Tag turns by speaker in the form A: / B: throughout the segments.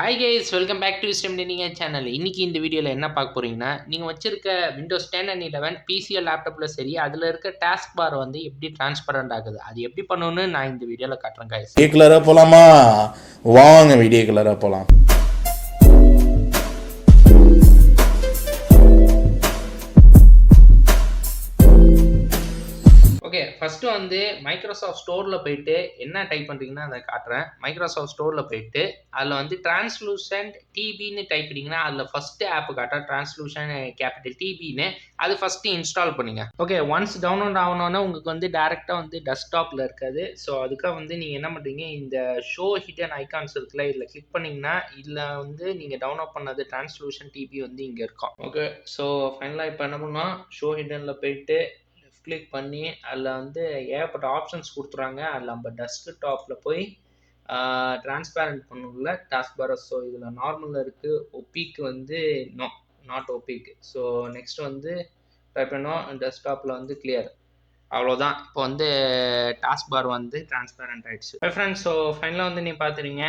A: Hi guys welcome back to STEM நீங்கள் channel இன்னைக்கு இந்த வீடியோவில் என்ன பார்க்க போறீங்கன்னா நீங்கள் வச்சிருக்க விண்டோஸ் டென் அண்ட் லெவன் பிசிஎல் லேப்டாப்பில் சரி அதில் இருக்க டாஸ்க் பார் வந்து எப்படி டிரான்ஸ்பரண்ட் ஆகுது? அது எப்படி பண்ணணும்னு நான் இந்த வீடியோவில் காட்டுறேன் கைஸ்
B: வீடியோ கலராக போகலாமா வாங்க வீடியோ கலராக போகலாம்
A: ஓகே ஃபஸ்ட்டு வந்து மைக்ரோசாஃப்ட் ஸ்டோரில் போயிட்டு என்ன டைப் பண்ணுறீங்கன்னா அதை காட்டுறேன். மைக்ரோசாஃப்ட் ஸ்டோரில் போயிட்டு அதில் வந்து டிரான்ஸ்லூசன்ட் டிபின்னு டைப் பண்ணிங்கன்னா அதில் ஃபஸ்ட்டு ஆப் காட்டுறேன் டிரான்ஸ்லூஷன் கேபிட்டல் டிபின்னு அது ஃபஸ்ட்டு இன்ஸ்டால் பண்ணுங்க. ஓகே ஒன்ஸ் டவுன்லோட் ஆகணுன்னா உங்களுக்கு வந்து டேரெக்டாக வந்து டெஸ்க்டாப்பில் இருக்காது. ஸோ அதுக்காக வந்து நீங்கள் என்ன பண்ணுறீங்க இந்த ஷோ ஹிடன் ஐகான்ஸ் இருக்குல்ல இதில் கிளிக் பண்ணிங்கன்னா இதில் வந்து நீங்கள் டவுன்லோட் பண்ணது டிரான்ஸ்லூஷன் டிபி வந்து இங்கே இருக்கும். ஓகே ஸோ ஃபைனலாக இப்போ என்ன பண்ணோம் ஷோ ஹிடனில் போயிட்டு கிளிக் பண்ணி அதில் வந்து ஏகப்பட்ட ஆப்ஷன்ஸ் கொடுத்துறாங்க. அதில் நம்ம டெஸ்க் டாப்பில் போய் டிரான்ஸ்பேரண்ட் பண்ணல டாஸ்க் பார் ஸோ இதில் நார்மலில் இருக்குது ஒப்பிக்கு வந்து no not opaque so next வந்து டைப் பண்ணோம் டெஸ்க்டாப்பில் வந்து கிளியர் அவ்வளோதான் இப்போ வந்து டாஸ்க் பார் வந்து டிரான்ஸ்பேரண்ட் ஆயிடுச்சு. ஃப்ரெண்ட்ஸ் ஸோ ஃபைனலாக வந்து நீ பார்த்துறீங்க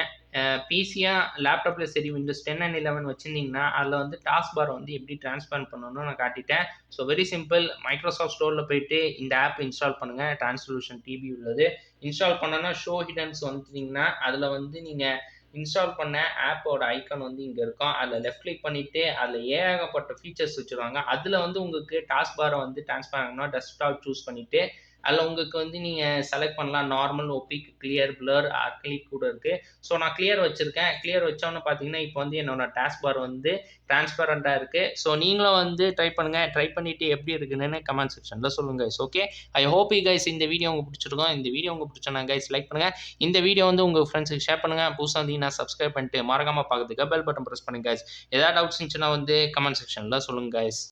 A: பிசியா லேப்டாப்பில் சரி விண்டோஸ் டென் அண்ட் லெவன் வச்சுருந்தீங்கன்னா அதில் வந்து டாஸ்க் பார் வந்து எப்படி டிரான்ஸ்பர் பண்ணணும்னு நான் காட்டிட்டேன். ஸோ வெரி சிம்பிள் மைக்ரோசாஃப்ட் ஸ்டோரில் போயிட்டு இந்த ஆப் இன்ஸ்டால் பண்ணுங்கள் டிரான்ஸ்லூஷன் டிவி உள்ளது. இன்ஸ்டால் பண்ணோன்னா ஷோ ஹிடன்ஸ் வந்துட்டீங்கன்னா அதில் வந்து நீங்கள் இன்ஸ்டால் பண்ண ஆப்போட ஐக்கான் வந்து இங்கே இருக்கும் அதில் லெஃப்ட் கிளிக் பண்ணிவிட்டு அதில் ஏகப்பட்ட ஃபீச்சர்ஸ் வச்சுருவாங்க. அதில் வந்து உங்களுக்கு டாஸ்க் பாரை வந்து ட்ரான்ஸ்ஃபர் ஆகணும் டெஸ்க்டாப் சூஸ் பண்ணிவிட்டு அதில் உங்களுக்கு வந்து நீங்கள் செலக்ட் பண்ணலாம். Normal opaque clear blur acrylic கூட இருக்குது ஸோ நான் கிளியர் வச்சுருக்கேன். கிளியர் வச்சோன்னு பார்த்தீங்கன்னா இப்போ வந்து என்னோட டாஸ்க் பார் வந்து டிரான்ஸ்பரண்ட்டாக இருக்குது ஸோ நீங்களும் வந்து ட்ரை பண்ணுங்கள் ட்ரை பண்ணிவிட்டு எப்படி இருக்குதுன்னு கமெண்ட் செக்ஷனில் சொல்லுங்கள் guys okay I hope you guys இந்த வீடியோ உங்களுக்கு பிடிச்சிருக்கோம். இந்த வீடியோ உங்களுக்கு பிடிச்சோன்னா கைஸ் லைக் பண்ணுங்கள் இந்த வீடியோ வந்து உங்கள் ஃப்ரெண்ட்ஸுக்கு ஷேர் பண்ணுங்கள் புதுசாக வந்து நான் சப்ஸ்கிரைப் பண்ணிட்டு மறக்காமல் பார்க்குறதுக்கு பெல் பட்டன் ப்ரெஸ் பண்ணுங்க கைஸ் ஏதாவது டவுட்ஸ் இருந்துச்சுன்னா வந்து கமெண்ட் செக்ஷனில் சொல்லுங்கள் கைஸ்